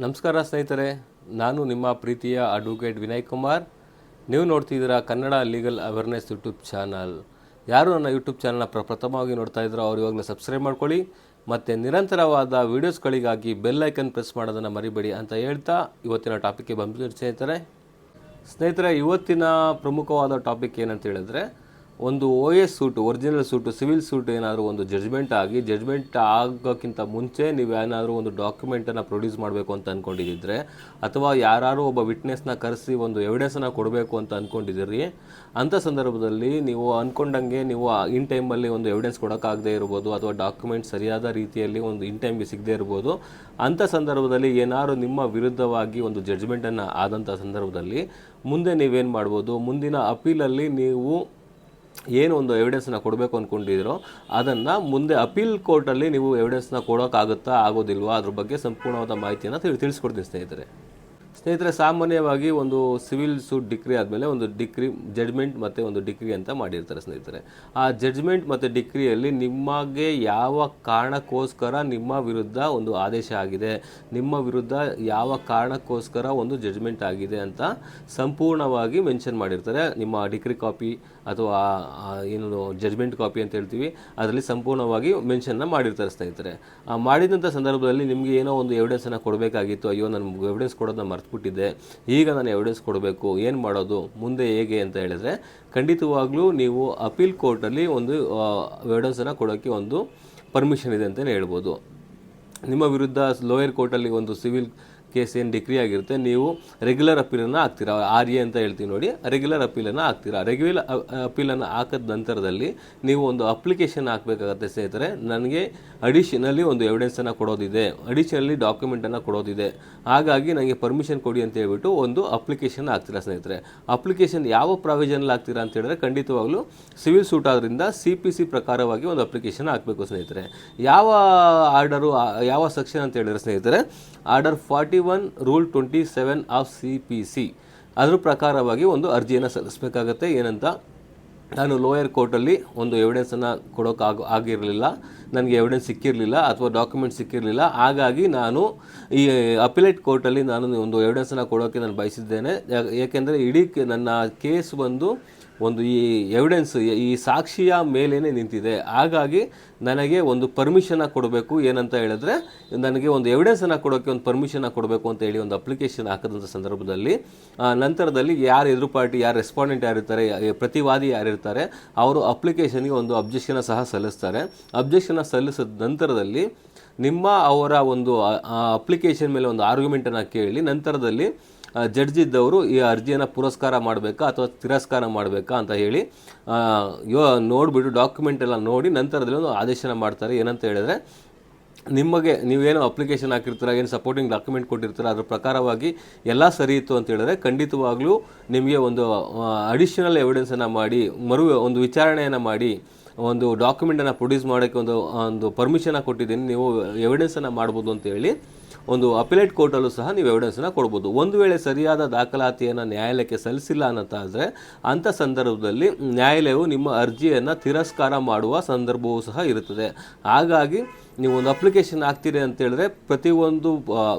ನಮಸ್ಕಾರ ಸ್ನೇಹಿತರೆ, ನಾನು ನಿಮ್ಮ ಪ್ರೀತಿಯ ಅಡ್ವೊಕೇಟ್ ವಿನಯ್ ಕುಮಾರ್. ನೀವು ನೋಡ್ತಿದ್ದೀರಾ Kannada legal awareness YouTube channel. ಯಾರು ನನ್ನ ಯೂಟ್ಯೂಬ್ ಚಾನಲ್ನ ಪ್ರ, ಪ್ರಥಮವಾಗಿ ನೋಡ್ತಾ ಇದ್ರೋ ಅವ್ರು ಇವಾಗಲೇ ಸಬ್ಸ್ಕ್ರೈಬ್ ಮಾಡ್ಕೊಳ್ಳಿ. ಮತ್ತು ನಿರಂತರವಾದ ವೀಡಿಯೋಸ್ಗಳಿಗಾಗಿ ಬೆಲ್ ಐಕನ್ ಪ್ರೆಸ್ ಮಾಡೋದನ್ನು ಮರಿಬೇಡಿ ಅಂತ ಹೇಳ್ತಾ ಇವತ್ತಿನ ಟಾಪಿಕ್ಗೆ ಬಂದು ಸ್ನೇಹಿತರೆ. ಸ್ನೇಹಿತರೆ, ಇವತ್ತಿನ ಪ್ರಮುಖವಾದ ಟಾಪಿಕ್ ಏನಂತ ಹೇಳಿದ್ರೆ ಒಂದು O S suit original suit civil suit ಏನಾದರೂ ಒಂದು ಜಡ್ಜ್ಮೆಂಟ್ ಆಗಿ ಜಡ್ಜ್ಮೆಂಟ್ ಆಗೋಕ್ಕಿಂತ ಮುಂಚೆ ನೀವು ಏನಾದರೂ ಒಂದು ಡಾಕ್ಯುಮೆಂಟನ್ನು ಪ್ರೊಡ್ಯೂಸ್ ಮಾಡಬೇಕು ಅಂತ ಅಂದ್ಕೊಂಡಿದ್ದರೆ ಅಥವಾ ಯಾರು ಒಬ್ಬ ವಿಟ್ನೆಸ್ನ ಕರೆಸಿ ಒಂದು ಎವಿಡೆನ್ಸನ್ನು ಕೊಡಬೇಕು ಅಂತ ಅಂದ್ಕೊಂಡಿದ್ದೀರಿ ಅಂಥ ಸಂದರ್ಭದಲ್ಲಿ ನೀವು ಅಂದ್ಕೊಂಡಂಗೆ ನೀವು ಇನ್ ಟೈಮಲ್ಲಿ ಒಂದು ಎವಿಡೆನ್ಸ್ ಕೊಡೋಕ್ಕಾಗದೇ ಇರ್ಬೋದು, ಅಥವಾ ಡಾಕ್ಯುಮೆಂಟ್ ಸರಿಯಾದ ರೀತಿಯಲ್ಲಿ ಒಂದು ಇನ್ ಟೈಮ್ಗೆ ಸಿಗದೇ ಇರ್ಬೋದು ಅಂಥ ಸಂದರ್ಭದಲ್ಲಿ ಏನಾದರೂ ನಿಮ್ಮ ವಿರುದ್ಧವಾಗಿ ಒಂದು ಜಡ್ಜ್ಮೆಂಟನ್ನು ಆದಂಥ ಸಂದರ್ಭದಲ್ಲಿ ಮುಂದೆ ನೀವೇನು ಮಾಡ್ಬೋದು, ಮುಂದಿನ ಅಪೀಲಲ್ಲಿ ನೀವು ಏನು ಒಂದು ಎವಿಡೆನ್ಸ್ನ ಕೊಡಬೇಕು ಅಂದ್ಕೊಂಡಿದ್ದೀರೋ ಅದನ್ನು ಮುಂದೆ ಅಪೀಲ್ ಕೋರ್ಟಲ್ಲಿ ನೀವು ಎವಿಡೆನ್ಸ್ನ ಕೊಡೋಕ್ಕಾಗುತ್ತಾ ಆಗೋದಿಲ್ವಾ ಅದ್ರ ಬಗ್ಗೆ ಸಂಪೂರ್ಣವಾದ ಮಾಹಿತಿಯನ್ನು ತಿಳಿ ತಿಳಿಸ್ಕೊಡ್ತೀನಿ ಸ್ನೇಹಿತರೆ. ಸ್ನೇಹಿತರೆ, ಸಾಮಾನ್ಯವಾಗಿ ಒಂದು ಸಿವಿಲ್ ಸೂಟ್ ಡಿಕ್ರಿ ಆದಮೇಲೆ ಒಂದು ಡಿಕ್ರಿ ಜಡ್ಜ್ಮೆಂಟ್ ಮತ್ತು ಒಂದು ಡಿಕ್ರಿ ಅಂತ ಮಾಡಿರ್ತಾರೆ ಸ್ನೇಹಿತರೆ. ಆ ಜಡ್ಜ್ಮೆಂಟ್ ಮತ್ತು ಡಿಕ್ರಿಯಲ್ಲಿ ನಿಮಗೆ ಯಾವ ಕಾರಣಕ್ಕೋಸ್ಕರ ನಿಮ್ಮ ವಿರುದ್ಧ ಒಂದು ಆದೇಶ ಆಗಿದೆ, ನಿಮ್ಮ ವಿರುದ್ಧ ಯಾವ ಕಾರಣಕ್ಕೋಸ್ಕರ ಒಂದು ಜಡ್ಜ್ಮೆಂಟ್ ಆಗಿದೆ ಅಂತ ಸಂಪೂರ್ಣವಾಗಿ ಮೆನ್ಷನ್ ಮಾಡಿರ್ತಾರೆ. ನಿಮ್ಮ ಡಿಕ್ರಿ ಕಾಪಿ ಅಥವಾ ಏನು ಜಡ್ಜ್ಮೆಂಟ್ ಕಾಪಿ ಅಂತ ಹೇಳ್ತೀವಿ, ಅದರಲ್ಲಿ ಸಂಪೂರ್ಣವಾಗಿ ಮೆನ್ಷನ್ನ ಮಾಡಿರ್ತಾರೆ ಸ್ನೇಹಿತರೆ. ಮಾಡಿದಂಥ ಸಂದರ್ಭದಲ್ಲಿ ನಿಮಗೆ ಏನೋ ಒಂದು ಎವಿಡೆನ್ಸನ್ನು ಕೊಡಬೇಕಾಗಿತ್ತು, ಅಯ್ಯೋ ನಾನು ಎವಿಡೆನ್ಸ್ ಕೊಡೋದನ್ನ ಮರ್ತ್ಬಿಟ್ಟಿದ್ದೆ. ಈಗ ನಾನು ಎವಿಡೆನ್ಸ್ ಕೊಡಬೇಕು, ಏನು ಮಾಡೋದು, ಮುಂದೆ ಹೇಗೆ ಅಂತ ಹೇಳಿದರೆ, ಖಂಡಿತವಾಗ್ಲೂ ನೀವು ಅಪೀಲ್ ಕೋರ್ಟಲ್ಲಿ ಒಂದು ಎವಿಡೆನ್ಸನ್ನು ಕೊಡೋಕ್ಕೆ ಒಂದು ಪರ್ಮಿಷನ್ ಇದೆ ಅಂತಲೇ ಹೇಳ್ಬೋದು. ನಿಮ್ಮ ವಿರುದ್ಧ ಲೋಯರ್ ಕೋರ್ಟಲ್ಲಿ ಒಂದು ಸಿವಿಲ್ ಕೇಸ್ ಏನು ಡಿಕ್ರಿ ಆಗಿರುತ್ತೆ, ನೀವು ರೆಗ್ಯುಲರ್ ಅಪೀಲನ್ನು ಹಾಕ್ತೀರಾ? ಆರ್ ಎ ಅಂತ ಹೇಳ್ತೀವಿ ನೋಡಿ ರೆಗ್ಯುಲರ್ ಅಪೀಲನ್ನು ಹಾಕ್ತೀರಾ? ರೆಗ್ಯುಲರ್ ಅಪೀಲನ್ನು ಹಾಕಿದ ನಂತರದಲ್ಲಿ ನೀವು ಒಂದು ಅಪ್ಲಿಕೇಶನ್ ಹಾಕಬೇಕಾಗತ್ತೆ ಸ್ನೇಹಿತರೆ. ನನಗೆ ಅಡಿಷನಲಿ ಒಂದು ಎವಿಡೆನ್ಸನ್ನು ಕೊಡೋದಿದೆ. ಅಡಿಷನಲಿ ಡಾಕ್ಯುಮೆಂಟನ್ನು ಕೊಡೋದಿದೆ. ಹಾಗಾಗಿ ನನಗೆ ಪರ್ಮಿಷನ್ ಕೊಡಿ ಅಂತ ಹೇಳ್ಬಿಟ್ಟು ಒಂದು ಅಪ್ಲಿಕೇಶನ್ ಹಾಕ್ತೀರಾ ಸ್ನೇಹಿತರೆ? ಅಪ್ಲಿಕೇಶನ್ ಯಾವ ಪ್ರಾವಿಷನಲ್ಲಿ ಹಾಕ್ತೀರಾ ಅಂತ ಹೇಳಿದ್ರೆ ಖಂಡಿತವಾಗ್ಲೂ ಸಿವಿಲ್ ಸೂಟ್ ಆದ್ದರಿಂದ ಸಿ ಪಿ ಸಿ ಪ್ರಕಾರವಾಗಿ ಒಂದು ಅಪ್ಲಿಕೇಶನ್ ಹಾಕಬೇಕು ಸ್ನೇಹಿತರೆ. ಯಾವ ಆರ್ಡರು ಯಾವ ಸೆಕ್ಷನ್ ಅಂತ ಹೇಳಿದ್ರೆ ಸ್ನೇಹಿತರೆ order forty one rule twenty seven of C P C ಅದ್ರ ಪ್ರಕಾರವಾಗಿ ಒಂದು ಅರ್ಜಿಯನ್ನು ಸಲ್ಲಿಸಬೇಕಾಗತ್ತೆ. ಏನಂತ? ನಾನು ಲೋಯರ್ ಕೋರ್ಟಲ್ಲಿ ಒಂದು ಎವಿಡೆನ್ಸನ್ನು ಕೊಡೋಕ್ಕಾಗ ಆಗಿರಲಿಲ್ಲ. ನನಗೆ ಎವಿಡೆನ್ಸ್ ಸಿಕ್ಕಿರಲಿಲ್ಲ ಅಥವಾ ಡಾಕ್ಯುಮೆಂಟ್ ಸಿಕ್ಕಿರಲಿಲ್ಲ. ಹಾಗಾಗಿ ನಾನು ಈ ಅಪಿಲೇಟ್ ಕೋರ್ಟಲ್ಲಿ ನಾನು ಒಂದು ಎವಿಡೆನ್ಸನ್ನು ಕೊಡೋಕ್ಕೆ ನಾನು ಬಯಸಿದ್ದೇನೆ. ಏಕೆಂದರೆ ಇಡೀ ನನ್ನ ಕೇಸ್ ಬಂದು ಒಂದು ಈ ಎವಿಡೆನ್ಸ್ ಈ ಸಾಕ್ಷಿಯ ಮೇಲೇ ನಿಂತಿದೆ. ಹಾಗಾಗಿ ನನಗೆ ಒಂದು ಪರ್ಮಿಷನ್ನ ಕೊಡಬೇಕು. ಏನಂತ ಹೇಳಿದ್ರೆ, ನನಗೆ ಒಂದು ಎವಿಡೆನ್ಸನ್ನು ಕೊಡೋಕ್ಕೆ ಒಂದು ಪರ್ಮಿಷನ್ನ ಕೊಡಬೇಕು ಅಂತ ಹೇಳಿ ಒಂದು ಅಪ್ಲಿಕೇಶನ್ ಹಾಕಿದಂಥ ಸಂದರ್ಭದಲ್ಲಿ ನಂತರದಲ್ಲಿ ಯಾರು ಎದುರು ಪಾರ್ಟಿ ಯಾರು ರೆಸ್ಪಾಂಡೆಂಟ್ ಯಾರಿರ್ತಾರೆ ಪ್ರತಿವಾದಿ ಯಾರಿರ್ತಾರೆ ಅವರು ಅಪ್ಲಿಕೇಶನ್ಗೆ ಒಂದು ಅಬ್ಜೆಕ್ಷನ್ ಸಹ ಸಲ್ಲಿಸ್ತಾರೆ. ಅಬ್ಜೆಕ್ಷನ್ ಸಲ್ಲಿಸಿದ ನಂತರದಲ್ಲಿ ನಿಮ್ಮ ಅವರ ಒಂದು ಅಪ್ಲಿಕೇಶನ್ ಮೇಲೆ ಒಂದು ಆರ್ಗ್ಯುಮೆಂಟನ್ನು ಕೇಳಿ, ನಂತರದಲ್ಲಿ ಜಡ್ಜ್ ಇದ್ದವರು ಈ ಅರ್ಜಿಯನ್ನು ಪುರಸ್ಕಾರ ಮಾಡಬೇಕಾ ಅಥವಾ ತಿರಸ್ಕಾರ ಮಾಡಬೇಕಾ ಅಂತ ಹೇಳಿ ಯೋ, ನೋಡಿಬಿಟ್ಟು ಡಾಕ್ಯುಮೆಂಟ್ ಎಲ್ಲ ನೋಡಿ ನಂತರದಲ್ಲಿ ಒಂದು ಆದೇಶನ ಮಾಡ್ತಾರೆ. ಏನಂತ ಹೇಳಿದ್ರೆ, ನಿಮಗೆ ನೀವೇನು ಅಪ್ಲಿಕೇಶನ್ ಹಾಕಿರ್ತೀರ, ಏನು ಸಪೋರ್ಟಿಂಗ್ ಡಾಕ್ಯುಮೆಂಟ್ ಕೊಟ್ಟಿರ್ತೀರ, ಅದ್ರ ಪ್ರಕಾರವಾಗಿ ಎಲ್ಲ ಸರಿ ಇತ್ತು ಅಂತ ಹೇಳಿದ್ರೆ ಖಂಡಿತವಾಗ್ಲೂ ನಿಮಗೆ ಒಂದು ಅಡಿಷನಲ್ ಎವಿಡೆನ್ಸನ್ನು ಮಾಡಿ, ಮರು ಒಂದು ವಿಚಾರಣೆಯನ್ನು ಮಾಡಿ, ಒಂದು ಡಾಕ್ಯುಮೆಂಟನ್ನು ಪ್ರೊಡ್ಯೂಸ್ ಮಾಡೋಕ್ಕೆ ಒಂದು ಒಂದು ಪರ್ಮಿಷನ್ನ ಕೊಟ್ಟಿದ್ದೀನಿ. ನೀವು ಎವಿಡೆನ್ಸನ್ನು ಮಾಡ್ಬೋದು ಅಂತ ಹೇಳಿ ಒಂದು ಅಪಿಲೇಟ್ ಕೋರ್ಟಲ್ಲೂ ಸಹ ನೀವು ಎವಿಡೆನ್ಸನ್ನು ಕೊಡ್ಬೋದು. ಒಂದು ವೇಳೆ ಸರಿಯಾದ ದಾಖಲಾತಿಯನ್ನು ನ್ಯಾಯಾಲಯಕ್ಕೆ ಸಲ್ಲಿಸಿಲ್ಲ ಅನ್ನೋದಾದರೆ ಅಂಥ ಸಂದರ್ಭದಲ್ಲಿ ನ್ಯಾಯಾಲಯವು ನಿಮ್ಮ ಅರ್ಜಿಯನ್ನು ತಿರಸ್ಕಾರ ಮಾಡುವ ಸಂದರ್ಭವೂ ಸಹ ಇರುತ್ತದೆ. ಹಾಗಾಗಿ ನೀವು ಒಂದು ಅಪ್ಲಿಕೇಶನ್ ಹಾಕ್ತೀರಿ ಅಂತ ಹೇಳಿದ್ರೆ ಪ್ರತಿಯೊಂದು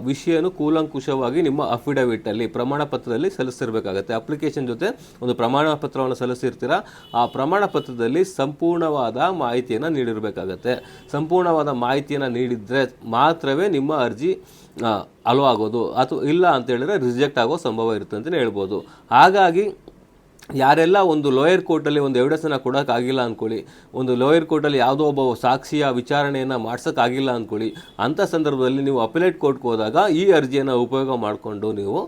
ವಿಷಯನೂ ಕೂಲಂಕುಷವಾಗಿ ನಿಮ್ಮ ಅಫಿಡವಿಟಲ್ಲಿ ಪ್ರಮಾಣ ಪತ್ರದಲ್ಲಿ ಸಲ್ಲಿಸಿರ್ಬೇಕಾಗತ್ತೆ ಅಪ್ಲಿಕೇಶನ್ ಜೊತೆ ಒಂದು ಪ್ರಮಾಣ ಪತ್ರವನ್ನು ಸಲ್ಲಿಸಿರ್ತೀರ ಆ ಪ್ರಮಾಣ ಪತ್ರದಲ್ಲಿ ಸಂಪೂರ್ಣವಾದ ಮಾಹಿತಿಯನ್ನು ನೀಡಿರಬೇಕಾಗತ್ತೆ. ಸಂಪೂರ್ಣವಾದ ಮಾಹಿತಿಯನ್ನು ನೀಡಿದರೆ ಮಾತ್ರವೇ ನಿಮ್ಮ ಅರ್ಜಿ ಅಲೋ ಆಗೋದು ಅಥವಾ ಇಲ್ಲ ಅಂತ ಹೇಳಿದ್ರೆ ರಿಜೆಕ್ಟ್ ಆಗೋ ಸಂಭವ ಇರುತ್ತೆ ಅಂತಲೇ ಹೇಳ್ಬೋದು. ಹಾಗಾಗಿ ಯಾರೆಲ್ಲ ಒಂದು ಲೋಯರ್ ಕೋರ್ಟಲ್ಲಿ ಒಂದು ಎವಿಡೆನ್ಸನ್ನು ಕೊಡೋಕ್ಕಾಗಿಲ್ಲ ಅಂದ್ಕೊಳ್ಳಿ ಒಂದು ಲೋಯರ್ ಕೋರ್ಟಲ್ಲಿ ಯಾವುದೋ ಒಬ್ಬ ಸಾಕ್ಷಿಯ ವಿಚಾರಣೆಯನ್ನು ಮಾಡ್ಸೋಕ್ಕಾಗಿಲ್ಲ ಅಂದ್ಕೊಳ್ಳಿ ಅಂಥ ಸಂದರ್ಭದಲ್ಲಿ ನೀವು ಅಪಿಲೇಟ್ ಕೋರ್ಟ್ಗೆ ಹೋದಾಗ ಈ ಅರ್ಜಿಯನ್ನು ಉಪಯೋಗ ಮಾಡಿಕೊಂಡು ನೀವು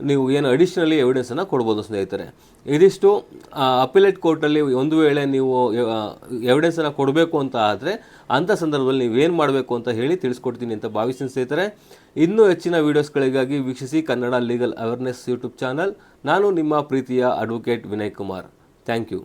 ನೀವು ಏನು ಅಡಿಷ್ನಲಿ ಎವಿಡೆನ್ಸನ್ನು ಕೊಡ್ಬೋದು ಸ್ನೇಹಿತರೆ. ಇದಿಷ್ಟು ಅಪಿಲೇಟ್ ಕೋರ್ಟಲ್ಲಿ ಒಂದು ವೇಳೆ ನೀವು ಎವಿಡೆನ್ಸನ್ನು ಕೊಡಬೇಕು ಅಂತ ಆದರೆ ಅಂಥ ಸಂದರ್ಭದಲ್ಲಿ ನೀವೇನು ಮಾಡಬೇಕು ಅಂತ ಹೇಳಿ ತಿಳಿಸ್ಕೊಡ್ತೀನಿ ಅಂತ ಭಾವಿಸ್ತೀನಿ ಸ್ನೇಹಿತರೆ. ಇನ್ನೂ ಹೆಚ್ಚಿನ ವೀಡಿಯೋಸ್ಗಳಿಗಾಗಿ ವೀಕ್ಷಿಸಿ Kannada legal awareness YouTube channel ನಾನು ನಿಮ್ಮ ಪ್ರೀತಿಯ advocate Vinay Kumar. Thank you